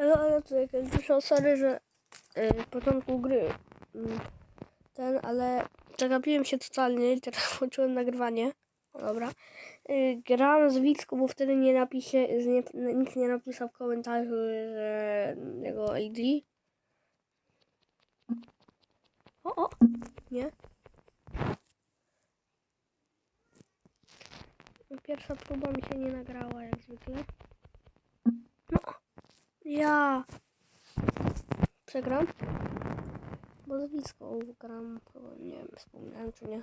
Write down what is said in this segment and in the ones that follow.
Ale, to jak piszę, sorry, że y, w początku gry mm, ten, ale zagapiłem się totalnie i teraz włączyłem nagrywanie. Dobra. Y, gram z Wicką, bo wtedy nie napisze, z nie, nikt nie napisał w komentarzu, że jego ID. O, o, nie. Pierwsza próba mi się nie nagrała, jak zwykle. Ja przegram. Bo z Wicką gram, nie wiem, wspomniałem czy nie.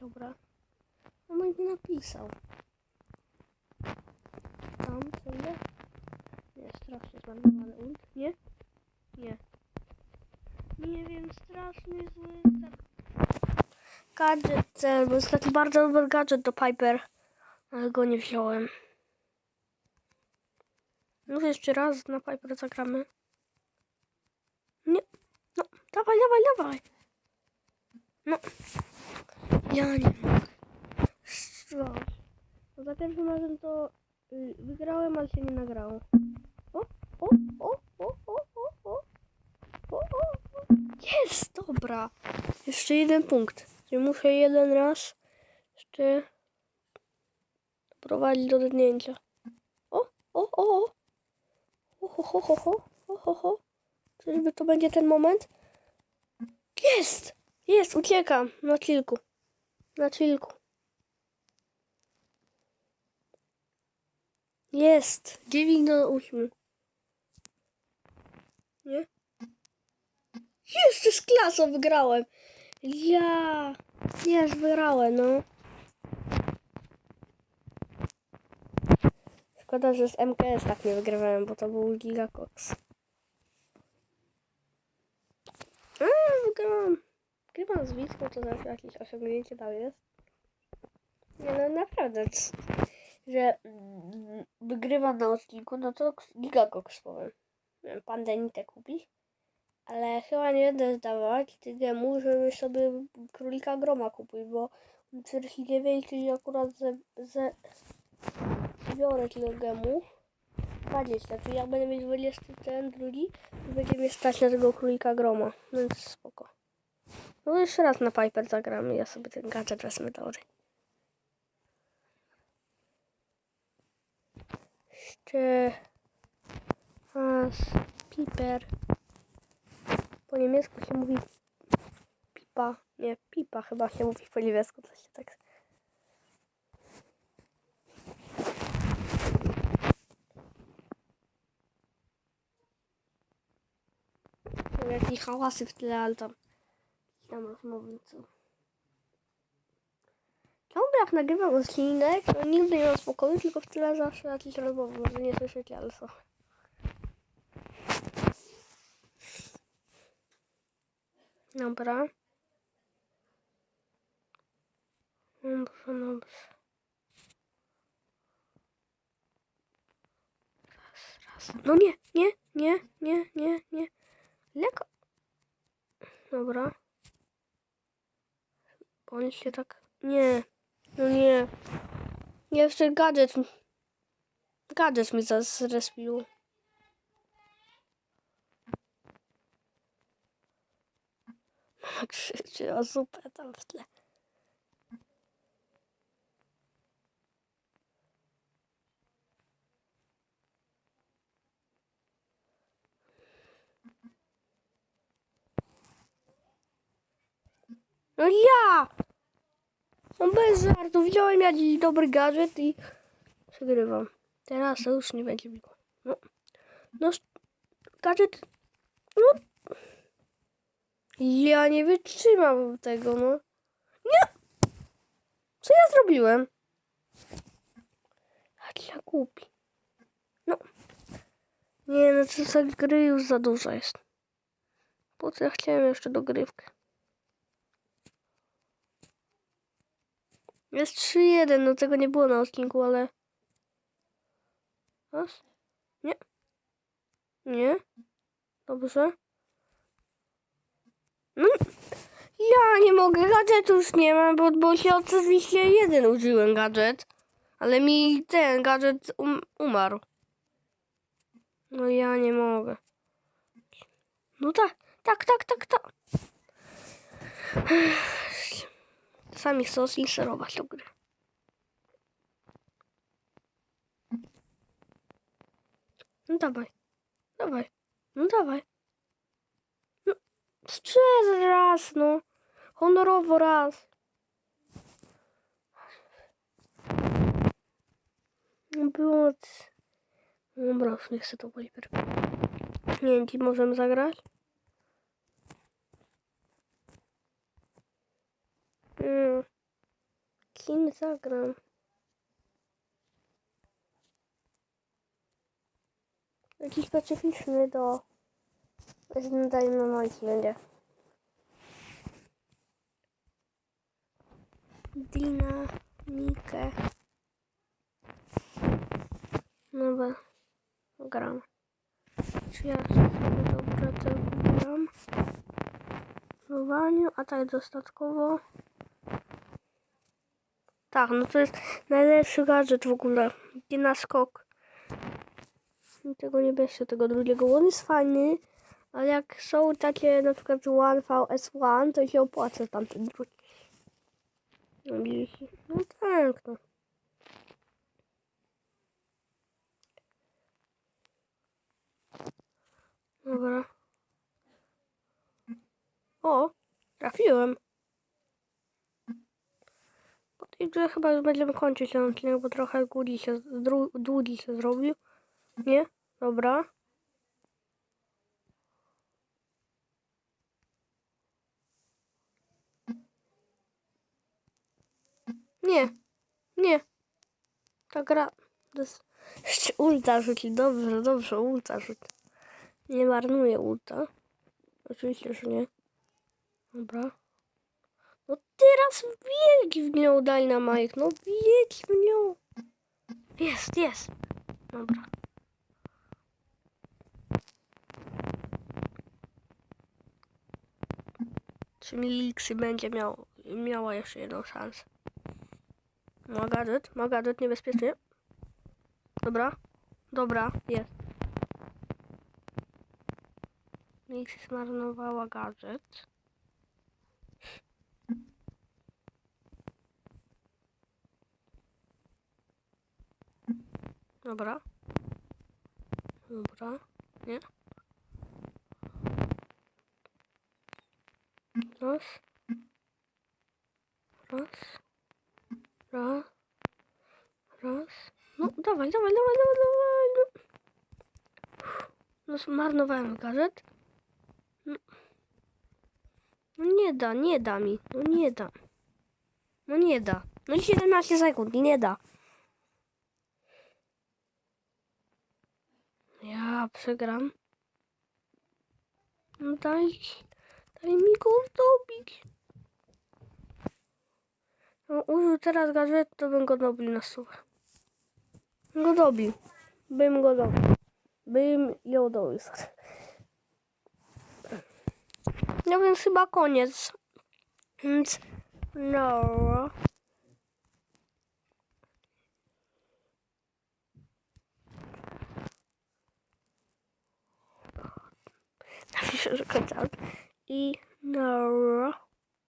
Dobra. No mi napisał. Tam, ile? Nie, strasznie zmarnowany ult. Nie? Nie. Nie wiem, straszny zły. Gadżet, cel, bo jest taki bardzo dobry gadżet do Piper. Ale go nie wziąłem. Może jeszcze raz na Piper zagramy. Nie. No, dawaj, dawaj, dawaj. No. Ja nie mogę. No za pierwszym razem to y, wygrałem, ale się nie nagrało. O, o, o, o, o, o, o. O, o. Jest, dobra. Jeszcze jeden punkt. Czyli muszę jeden raz jeszcze doprowadzić do zdjęcia. O, o, o, o. O, ho, ho, ho, ho, ho, ho, ho. Czyżby to będzie ten moment? Jest! Jest, uciekam. Na kilku. Na chillku. Jest! 9 do 8. Nie? Jeszcze z klasą wygrałem. Ja. Jest, wygrałem, no. Szkoda, że z MKS tak nie wygrywałem, bo to był Gigacox. A, wygrałam. Grywam z Wiską, to zawsze jakieś osiągnięcie tam jest. Nie no, naprawdę. Że mm, wygrywam na odcinku, no to Gigacox powiem. Miałem Pandenitę kupić. Ale chyba nie będę zdawać tygemu, żeby sobie królika groma kupić, bo 49, czyli akurat ze, ze biorę tyle gemów. 20, czyli jak będę mieć 20 ten drugi, to będzie mnie stać na tego królika groma, więc spoko. No jeszcze raz na Piper zagramy, ja sobie ten gadżet wezmę dobry. Jeszcze raz Piper. Po niemiecku się mówi pipa. Nie, pipa chyba się mówi po niemiecku. To się tak. Wiem, Jakieś hałasy w tle, ale tam tam rozmowy, co. Ciągle jak nagrywam odcinek, to nigdy nie mam spokoju, tylko w tle zawsze jakieś rozmowy. Może nie słyszycie, ale są. Dobra. Dobrze, dobrze. Raz, raz. No nie, nie, nie, nie, nie, nie. Leko. Dobra. Bądź się tak. Nie. No nie. Jeszcze gadżet. Gadżet mi zrespił. Krzyczy o zupę tam w tle. No ja! No bez żartu. Wziąłem jakiś dobry gadżet i przegrywam. Teraz to już nie będzie miło. No, no gadżet... No. Ja nie wytrzymam tego, no. Nie! Co ja zrobiłem? Jak ja głupi. No. Nie, no to za gry już za dużo jest. Po co ja chciałem jeszcze dogrywkę? Jest 3-1, no tego nie było na odcinku, ale... Raz? Nie. Nie. Dobrze. No, ja nie mogę, gadżetu już nie mam, bo, bo się oczywiście jeden użyłem gadżet. Ale mi ten gadżet um, umarł. No ja nie mogę. No tak, tak, tak, tak, tak. Czasami sos i serować do gry. No dawaj, dawaj, no dawaj. No, strzel raz, no. Honorowo raz. No Było... Dobra, już nie chcę to Viper. Nie wiem, możemy zagrać? Mm. Kim zagram? Jakiś specyficzny do... Dajmy na Majki będzie. Dynamikę. Dobra, gram. Czy ja sobie dobrze to gram? W a tak dostatkowo. Tak, no to jest najlepszy gadżet w ogóle. Idzie na skok. Tego nie bierzcie, tego drugiego. On jest fajny, ale jak są takie na przykład One VS1, to się opłaca tamten drugi. No? No tak, no. Dobra. O, trafiłem. Tej grze chyba już będziemy kończyć ten odcinek, bo trochę długi się, długi się zrobił. Nie? Dobra. Nie. Nie. Ta gra... Jeszcze ulta rzuci. Dobrze, dobrze, ulta rzuci. Nie marnuje ulta. Oczywiście, że nie. Dobra. No teraz wielki w nią Dynamite. No wielki w nią. Jest, jest. Dobra. Czy Milixy będzie miał, miała jeszcze jedną szansę? Ma gadżet, ma gadżet niebezpiecznie. Dobra, dobra, jest. Milixy zmarnowała gadżet. Dobra. Dobra. Nie. Raz. Raz. Raz. Raz. No, dawaj, dawaj, dawaj, dawaj, dawaj. No, no zmarnowałem gadżet. No. no nie da, nie da mi. No nie da. No nie da. No i 17 sekund, nie da. Ja przegram. No daj, daj mi go zdobić. No użył teraz gadżet, to bym go dobił na stówę. Go dobił. Bym go dobił. Bym ją dobił. No więc chyba koniec. Więc no. szerzej kanał i na no.